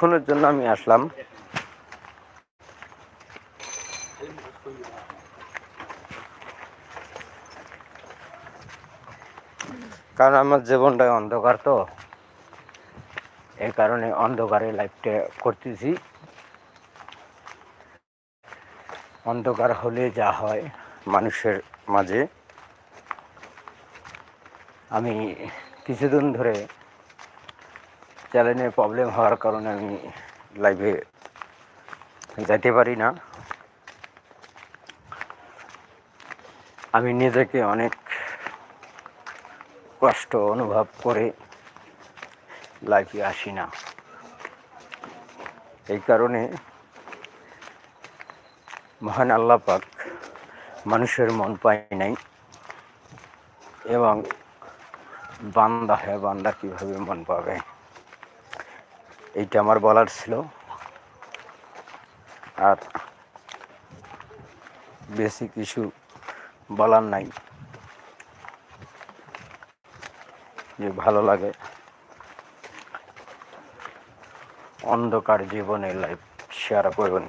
কিছুক্ষণের জন্য আমি আসলাম। কারণ আমার জীবনটাই অন্ধকার তো। এই কারণে অন্ধকারে লাইফটা করতেছি। অন্ধকার হলে যা হয় মানুষের মাঝে। আমি কিছুদিন ধরে চ্যানেলের প্রবলেম হওয়ার কারণে আমি লাইভে যেতে পারি না। আমি নিজেকে অনেক কষ্ট অনুভব করে লাইফে আসি না। এই কারণে মহান আল্লাহ পাক মানুষের মন পায় নাই এবং বান্দা হ্যাঁ বান্দা কীভাবে মন পাবে? এইটা আমার বলার ছিল। আর বেশি কিছু বলার নাই। যে ভালো লাগে অন্ধকার জীবনের লাইফ শেয়ার করবেন